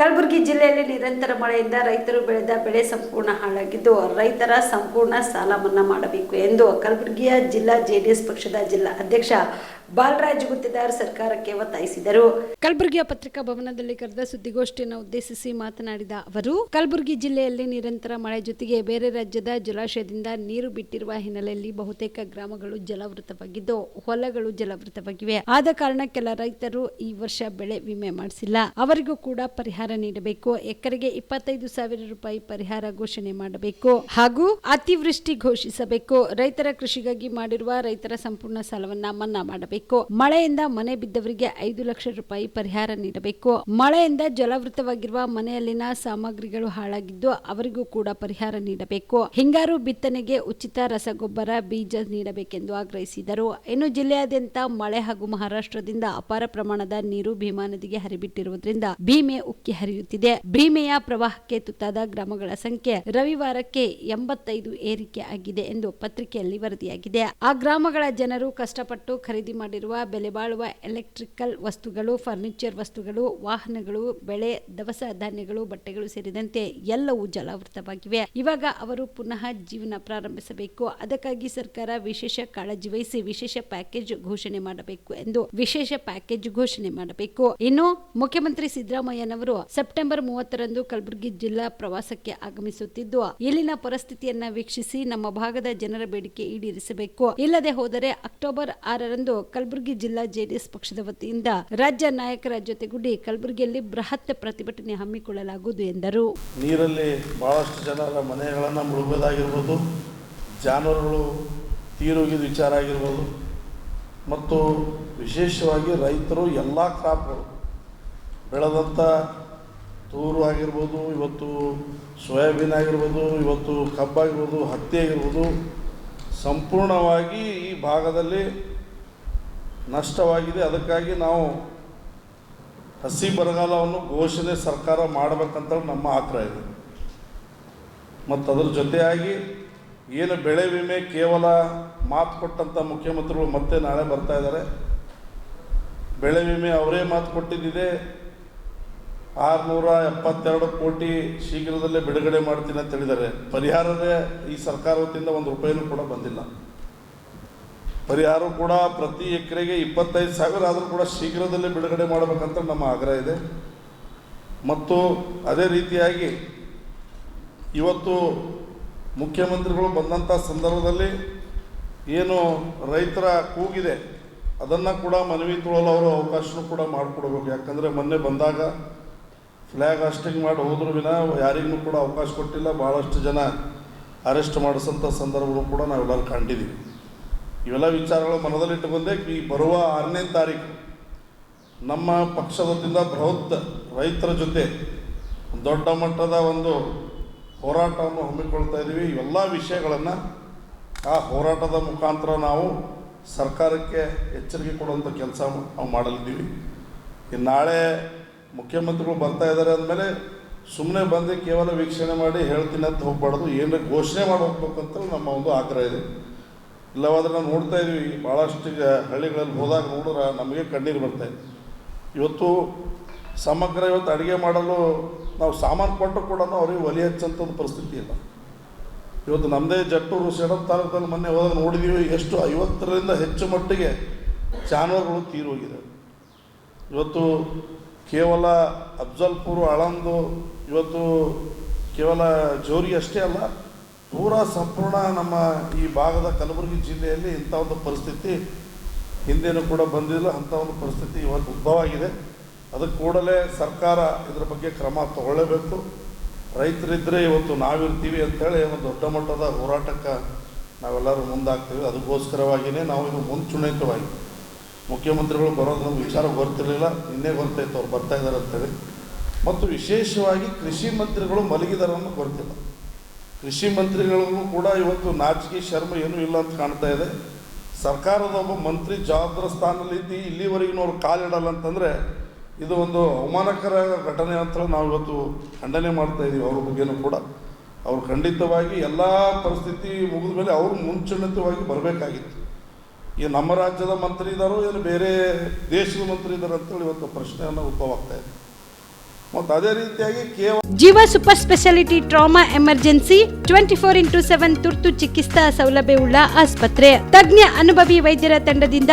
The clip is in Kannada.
ಕಲಬುರಗಿ ಜಿಲ್ಲೆಯಲ್ಲಿ ನಿರಂತರ ಮಳೆಯಿಂದ ರೈತರು ಬೆಳೆದ ಬೆಳೆ ಸಂಪೂರ್ಣ ಹಾಳಾಗಿದ್ದು, ರೈತರ ಸಂಪೂರ್ಣ ಸಾಲ ಮನ್ನಾ ಮಾಡಬೇಕು ಎಂದು ಕಲಬುರಗಿಯ ಜಿಲ್ಲಾ ಜೆಡಿಎಸ್ ಪಕ್ಷದ ಜಿಲ್ಲಾ ಅಧ್ಯಕ್ಷ ಬಾಲರಾಜ್ ಗುತ್ತಿದಾರ್ ಸರ್ಕಾರಕ್ಕೆ ಒತ್ತಾಯಿಸಿದರು. ಕಲಬುರಗಿಯ ಪತ್ರಿಕಾ ಭವನದಲ್ಲಿ ಕರೆದ ಸುದ್ದಿಗೋಷ್ಠಿಯನ್ನು ಉದ್ದೇಶಿಸಿ ಮಾತನಾಡಿದ ಅವರು, ಕಲಬುರಗಿ ಜಿಲ್ಲೆಯಲ್ಲಿ ನಿರಂತರ ಮಳೆ ಜೊತೆಗೆ ಬೇರೆ ರಾಜ್ಯದ ಜಲಾಶಯದಿಂದ ನೀರು ಬಿಟ್ಟಿರುವ ಹಿನ್ನೆಲೆಯಲ್ಲಿ ಬಹುತೇಕ ಗ್ರಾಮಗಳು ಜಲಾವೃತವಾಗಿದ್ದು, ಹೊಲಗಳು ಜಲಾವೃತವಾಗಿವೆ. ಆದ ಕಾರಣ ಕೆಲ ರೈತರು ಈ ವರ್ಷ ಬೆಳೆ ವಿಮೆ ಮಾಡಿಸಿಲ್ಲ. ಅವರಿಗೂ ಕೂಡ ಪರಿಹಾರ ನೀಡಬೇಕು. ಎಕರೆಗೆ ಇಪ್ಪತ್ತೈದು ಸಾವಿರ ರೂಪಾಯಿ ಪರಿಹಾರ ಘೋಷಣೆ ಮಾಡಬೇಕು. ಹಾಗೂ ಅತಿವೃಷ್ಟಿ ಘೋಷಿಸಬೇಕು. ರೈತರ ಕೃಷಿಗಾಗಿ ಮಾಡಿರುವ ರೈತರ ಸಂಪೂರ್ಣ ಸಾಲವನ್ನ ಮನ್ನಾ ಮಾಡಬೇಕು. ಮಳೆಯಿಂದ ಮನೆ ಬಿದ್ದವರಿಗೆ ಐದು ಲಕ್ಷ ರೂಪಾಯಿ ಪರಿಹಾರ ನೀಡಬೇಕು. ಮಳೆಯಿಂದ ಜಲವೃತವಾಗಿರುವ ಮನೆಯಲ್ಲಿನ ಸಾಮಗ್ರಿಗಳು ಹಾಳಾಗಿದ್ದು ಅವರಿಗೂ ಕೂಡ ಪರಿಹಾರ ನೀಡಬೇಕು. ಹಿಂಗಾರು ಬಿತ್ತನೆಗೆ ಉಚಿತ ರಸಗೊಬ್ಬರ, ಬೀಜ ನೀಡಬೇಕೆಂದು ಆಗ್ರಹಿಸಿದರು. ಇನ್ನು ಜಿಲ್ಲೆಯಾದ್ಯಂತ ಮಳೆ ಹಾಗೂ ಮಹಾರಾಷ್ಟ್ರದಿಂದ ಅಪಾರ ಪ್ರಮಾಣದ ನೀರು ಭೀಮಾ ನದಿಗೆ ಹರಿಬಿಟ್ಟಿರುವುದರಿಂದ ಭೀಮೆ ಉಕ್ಕಿ ಹರಿಯುತ್ತಿದೆ. ಭೀಮೆಯ ಪ್ರವಾಹಕ್ಕೆ ತುತ್ತಾದ ಗ್ರಾಮಗಳ ಸಂಖ್ಯೆ ರವಿವಾರಕ್ಕೆ ಎಂಬತ್ತೈದು ಏರಿಕೆ ಆಗಿದೆ ಎಂದು ಪತ್ರಿಕೆಯಲ್ಲಿ ವರದಿಯಾಗಿದೆ. ಆ ಗ್ರಾಮಗಳ ಜನರು ಕಷ್ಟಪಟ್ಟು ಖರೀದಿ ಮಾಡಿರುವ, ಬೆಲೆ ಬಾಳುವ ಎಲೆಕ್ಟ್ರಿಕಲ್ ವಸ್ತುಗಳು, ಫರ್ನಿಚರ್ ವಸ್ತುಗಳು, ವಾಹನಗಳು, ಬೆಳೆ, ದವಸ ಧಾನ್ಯಗಳು, ಬಟ್ಟೆಗಳು ಸೇರಿದಂತೆ ಎಲ್ಲವೂ ಜಲಾವೃತವಾಗಿವೆ. ಇವಾಗ ಅವರು ಪುನಃ ಜೀವನ ಪ್ರಾರಂಭಿಸಬೇಕು. ಅದಕ್ಕಾಗಿ ಸರ್ಕಾರ ವಿಶೇಷ ಕಾಳಜಿ ವಹಿಸಿ ವಿಶೇಷ ಪ್ಯಾಕೇಜ್ ಘೋಷಣೆ ಮಾಡಬೇಕು ಎಂದು ವಿಶೇಷ ಪ್ಯಾಕೇಜ್ ಘೋಷಣೆ ಮಾಡಬೇಕು. ಇನ್ನು ಮುಖ್ಯಮಂತ್ರಿ ಸಿದ್ದರಾಮಯ್ಯನವರು ಸೆಪ್ಟೆಂಬರ್ ಮೂವತ್ತರಂದು ಕಲಬುರಗಿ ಜಿಲ್ಲಾ ಪ್ರವಾಸಕ್ಕೆ ಆಗಮಿಸುತ್ತಿದ್ದು, ಇಲ್ಲಿನ ಪರಿಸ್ಥಿತಿಯನ್ನ ವೀಕ್ಷಿಸಿ ನಮ್ಮ ಭಾಗದ ಜನರ ಬೇಡಿಕೆ ಈಡೇರಿಸಬೇಕು. ಇಲ್ಲದೆ ಹೋದರೆ ಅಕ್ಟೋಬರ್ ಆರರಂದು ಕಲಬುರಗಿ ಜಿಲ್ಲಾ ಜೆಡಿಎಸ್ ಪಕ್ಷದ ವತಿಯಿಂದ ರಾಜ್ಯ ನಾಯಕರ ಜೊತೆಗೂಡಿ ಕಲಬುರಗಿಯಲ್ಲಿ ಬೃಹತ್ ಪ್ರತಿಭಟನೆ ಹಮ್ಮಿಕೊಳ್ಳಲಾಗುವುದು ಎಂದರು. ನೀರಲ್ಲಿ ಬಹಳಷ್ಟು ಜನರ ಮನೆಗಳನ್ನು ಮುಳುಗೋದಾಗಿರ್ಬೋದು, ಜಾನುವಾರುಗಳು ತೀರೋಗಿದ ವಿಚಾರ ಆಗಿರ್ಬೋದು, ಮತ್ತು ವಿಶೇಷವಾಗಿ ರೈತರು ಎಲ್ಲ ಕ್ರಾಪ್ಗಳು ಬೆಳೆದಂಥ ತೂರು ಆಗಿರ್ಬೋದು, ಇವತ್ತು ಸೋಯಾಬೀನ್ ಆಗಿರ್ಬೋದು, ಇವತ್ತು ಕಬ್ಬಾಗಿರ್ಬೋದು ಹತ್ತಿ ಆಗಿರ್ಬೋದು, ಸಂಪೂರ್ಣವಾಗಿ ಈ ಭಾಗದಲ್ಲಿ ನಷ್ಟವಾಗಿದೆ. ಅದಕ್ಕಾಗಿ ನಾವು ಹಸಿ ಬರಗಾಲವನ್ನು ಘೋಷಣೆ ಸರ್ಕಾರ ಮಾಡಬೇಕಂತ ನಮ್ಮ ಆಗ್ರಹ ಇದೆ. ಮತ್ತು ಅದರ ಜೊತೆಯಾಗಿ ಏನು ಬೆಳೆ ವಿಮೆ ಕೇವಲ ಮಾತು ಕೊಟ್ಟಂಥ ಮುಖ್ಯಮಂತ್ರಿಗಳು ಮತ್ತೆ ನಾಳೆ ಬರ್ತಾ ಇದ್ದಾರೆ. ಬೆಳೆ ವಿಮೆ ಅವರೇ ಮಾತು ಕೊಟ್ಟಿದ್ದಿದೆ. ಆರುನೂರ ಎಪ್ಪತ್ತೆರಡು ಕೋಟಿ ಶೀಘ್ರದಲ್ಲೇ ಬಿಡುಗಡೆ ಮಾಡ್ತೀನಿ ಅಂತ ಹೇಳಿದ್ದಾರೆ. ಪರಿಹಾರವೇ ಈ ಸರ್ಕಾರ ವತಿಯಿಂದ ಒಂದು ರೂಪಾಯಿನೂ ಕೂಡ ಬಂದಿಲ್ಲ. ಪರಿಹಾರ ಕೂಡ ಪ್ರತಿ ಎಕರೆಗೆ ಇಪ್ಪತ್ತೈದು ಸಾವಿರ ಆದರೂ ಕೂಡ ಶೀಘ್ರದಲ್ಲೇ ಬಿಡುಗಡೆ ಮಾಡಬೇಕಂತ ನಮ್ಮ ಆಗ್ರಹ ಇದೆ. ಮತ್ತು ಅದೇ ರೀತಿಯಾಗಿ ಇವತ್ತು ಮುಖ್ಯಮಂತ್ರಿಗಳು ಬಂದಂಥ ಸಂದರ್ಭದಲ್ಲಿ ಏನು ರೈತರ ಕೂಗಿದೆ, ಅದನ್ನು ಕೂಡ ಮನವಿ ತೊಳಲು ಅವರು ಅವಕಾಶನೂ ಕೂಡ ಮಾಡಿಕೊಡ್ಬೇಕು. ಯಾಕಂದರೆ ಮೊನ್ನೆ ಬಂದಾಗ ಫ್ಲ್ಯಾಗ್ ಹಾಸ್ಟಿಂಗ್ ಮಾಡಿ ಹೋದ್ರು ವಿನ ಯಾರಿಗೂ ಕೂಡ ಅವಕಾಶ ಕೊಟ್ಟಿಲ್ಲ. ಭಾಳಷ್ಟು ಜನ ಅರೆಸ್ಟ್ ಮಾಡಿಸೋಂಥ ಸಂದರ್ಭಗಳು ಕೂಡ ನಾವೆಲ್ಲರೂ ಕಂಡಿದ್ದೀವಿ ಇವೆಲ್ಲ ವಿಚಾರಗಳು ಮನದಲ್ಲಿಟ್ಟುಕೊಂಡೇ ಈ ಬರುವ ಆರನೇ ತಾರೀಕು ನಮ್ಮ ಪಕ್ಷದಿಂದ ಬೃಹತ್ ರೈತರ ಜೊತೆ ದೊಡ್ಡ ಮಟ್ಟದ ಒಂದು ಹೋರಾಟವನ್ನು ಹಮ್ಮಿಕೊಳ್ತಾ ಇದ್ದೀವಿ ಇವೆಲ್ಲ ವಿಷಯಗಳನ್ನು ಆ ಹೋರಾಟದ ಮುಖಾಂತರ ನಾವು ಸರ್ಕಾರಕ್ಕೆ ಎಚ್ಚರಿಕೆ ಕೊಡುವಂಥ ಕೆಲಸ ನಾವು ಮಾಡಲಿದ್ದೀವಿ. ನಾಳೆ ಮುಖ್ಯಮಂತ್ರಿಗಳು ಬರ್ತಾ ಇದ್ದಾರೆ ಅಂದಮೇಲೆ ಸುಮ್ಮನೆ ಬಂದು ಕೇವಲ ವೀಕ್ಷಣೆ ಮಾಡಿ ಹೇಳ್ತೀನಿ ಅಂತ ಹೋಗ್ಬಾರ್ದು ಏನು ಘೋಷಣೆ ಮಾಡಿ ಅಂತ ನಮ್ಮ ಒಂದು ಆಗ್ರಹ ಇದೆ. ಇಲ್ಲವಾದ್ರೆ ನಾವು ನೋಡ್ತಾ ಇದ್ದೀವಿ ಭಾಳಷ್ಟು ಹಳ್ಳಿಗಳಲ್ಲಿ ಹೋದಾಗ ನೋಡಿದ್ರೆ ನಮಗೆ ಕಣ್ಣೀರು ಬರ್ತಾ ಇದೆ. ಇವತ್ತು ಸಮಗ್ರ ಇವತ್ತು ಅಡುಗೆ ಮಾಡಲು ನಾವು ಸಾಮಾನು ಕೊಟ್ಟರು ಕೂಡ ಅವ್ರಿಗೆ ಒಲಿ ಹಚ್ಚಂಥದ್ದು ಪರಿಸ್ಥಿತಿ ಇಲ್ಲ. ಇವತ್ತು ನಮ್ಮದೇ ಜಟ್ಟೂರು ಸೆಡಪ್ ತಾಲೂಕಲ್ಲಿ ಮೊನ್ನೆ ಹೋದಾಗ ನೋಡಿದ್ದೀವಿ ಎಷ್ಟು ಐವತ್ತರಿಂದ ಹೆಚ್ಚು ಮಟ್ಟಿಗೆ ಜಾನುವಾರುಗಳು ತೀರೋಗಿದೆ ಇವತ್ತು ಕೇವಲ ಅಫ್ಜಲ್ಪುರ್ ಆಳಂದು ಇವತ್ತು ಕೇವಲ ಜೋರಿ ಅಷ್ಟೇ ಅಲ್ಲ, ಪೂರಾ ಸಂಪೂರ್ಣ ನಮ್ಮ ಈ ಭಾಗದ ಕಲಬುರಗಿ ಜಿಲ್ಲೆಯಲ್ಲಿ ಇಂಥ ಒಂದು ಪರಿಸ್ಥಿತಿ ಹಿಂದೇನೂ ಕೂಡ ಬಂದಿಲ್ಲ, ಅಂಥ ಒಂದು ಪರಿಸ್ಥಿತಿ ಇವತ್ತು ಉದ್ಭವ ಆಗಿದೆ ಅದಕ್ಕೆ ಕೂಡಲೇ ಸರ್ಕಾರ ಇದರ ಬಗ್ಗೆ ಕ್ರಮ ತಗೊಳ್ಳೇಬೇಕು. ರೈತರಿದ್ದರೆ ಇವತ್ತು ನಾವಿರ್ತೀವಿ ಅಂಥೇಳಿ ಒಂದು ದೊಡ್ಡ ಮಟ್ಟದ ಹೋರಾಟಕ್ಕೆ ನಾವೆಲ್ಲರೂ ಮುಂದಾಗ್ತೀವಿ. ಅದಕ್ಕೋಸ್ಕರವಾಗಿಯೇ ನಾವು ಇದು ಮುಂಚೂಣಿತವಾಗಿ ಮುಖ್ಯಮಂತ್ರಿಗಳು ಬರೋದು ವಿಚಾರ ಬರ್ತಿರಲಿಲ್ಲ. ನಿನ್ನೆ ಗೊತ್ತಾಯ್ತು ಅವ್ರು ಬರ್ತಾ ಇದ್ದಾರೆ ಅಂತೇಳಿ. ಮತ್ತು ವಿಶೇಷವಾಗಿ ಕೃಷಿ ಮಂತ್ರಿಗಳು ಮಲಗಿದಾರನ್ನು ಗೊತ್ತಿಲ್ಲ ಕೃಷಿ ಮಂತ್ರಿಗಳಿಗೂ ಕೂಡ ಇವತ್ತು ನಾಚಿಕೆ ಶರ್ಮ ಏನೂ ಇಲ್ಲ ಅಂತ ಕಾಣ್ತಾ ಇದೆ. ಸರ್ಕಾರದ ಒಬ್ಬ ಮಂತ್ರಿ ಜವಾಬ್ದಾರ ಸ್ಥಾನದಲ್ಲಿದ್ದು ಇಲ್ಲಿವರೆಗೂ ಅವ್ರು ಕಾಲಿಡಲ್ಲ ಅಂತಂದರೆ ಇದು ಒಂದು ಅವಮಾನಕರ ಘಟನೆ ಅಂತ ನಾವು ಇವತ್ತು ಖಂಡನೆ ಮಾಡ್ತಾ ಇದ್ದೀವಿ ಅವ್ರ ಬಗ್ಗೆನೂ ಕೂಡ. ಅವ್ರು ಖಂಡಿತವಾಗಿ ಎಲ್ಲ ಪರಿಸ್ಥಿತಿ ಮುಗಿದ ಮೇಲೆ ಅವರು ಮುಂಚೂಣಿತವಾಗಿ ಬರಬೇಕಾಗಿತ್ತು. ಈ ನಮ್ಮ ರಾಜ್ಯದ ಮಂತ್ರಿ ಇದ್ದಾರೋ ಏನು ಬೇರೆ ದೇಶದ ಮಂತ್ರಿ ಅಂತ ಅಂತೇಳಿ ಇವತ್ತು ಪ್ರಶ್ನೆಯನ್ನು ಉದ್ಭವಾಗ್ತಾ ಇದೆ. ಮತ್ತು ಅದೇ ರೀತಿಯಾಗಿ ಕೇವಲ Jeeva super speciality trauma emergency twenty four into seven ತುರ್ತು ಚಿಕಿತ್ಸಾ ಸೌಲಭ್ಯವುಳ್ಳ ಆಸ್ಪತ್ರೆ. ತಜ್ಞ ಅನುಭವಿ ವೈದ್ಯರ ತಂಡದಿಂದ